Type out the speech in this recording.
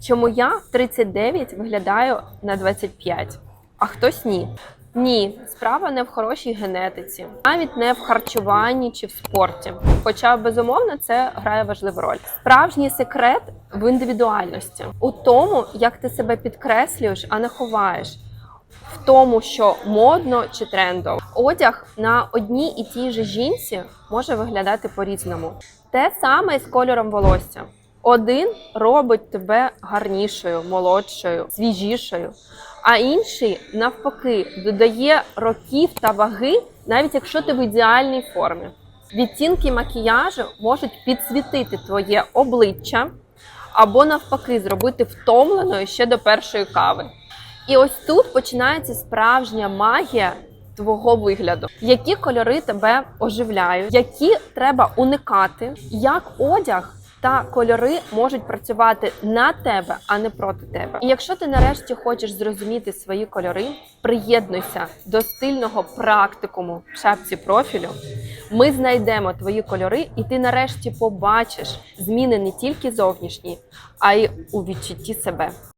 Чому я в 39 виглядаю на 25, а хтось ні? Ні, справа не в хорошій генетиці, навіть не в харчуванні чи в спорті. Хоча, безумовно, це грає важливу роль. Справжній секрет в індивідуальності, у тому, як ти себе підкреслюєш, а не ховаєш. В тому, що модно чи трендово. Одяг на одній і тій же жінці може виглядати по-різному. Те саме і з кольором волосся. Один робить тебе гарнішою, молодшою, свіжішою, а інший, навпаки, додає років та ваги, навіть якщо ти в ідеальній формі. Відтінки макіяжу можуть підсвітити твоє обличчя або навпаки зробити втомленою ще до першої кави. І ось тут починається справжня магія твого вигляду. Які кольори тебе оживляють, які треба уникати, як одяг та кольори можуть працювати на тебе, а не проти тебе. І якщо ти нарешті хочеш зрозуміти свої кольори, приєднуйся до стильного практикуму в шапці профілю. Ми знайдемо твої кольори, і ти нарешті побачиш зміни не тільки зовнішні, а й у відчутті себе.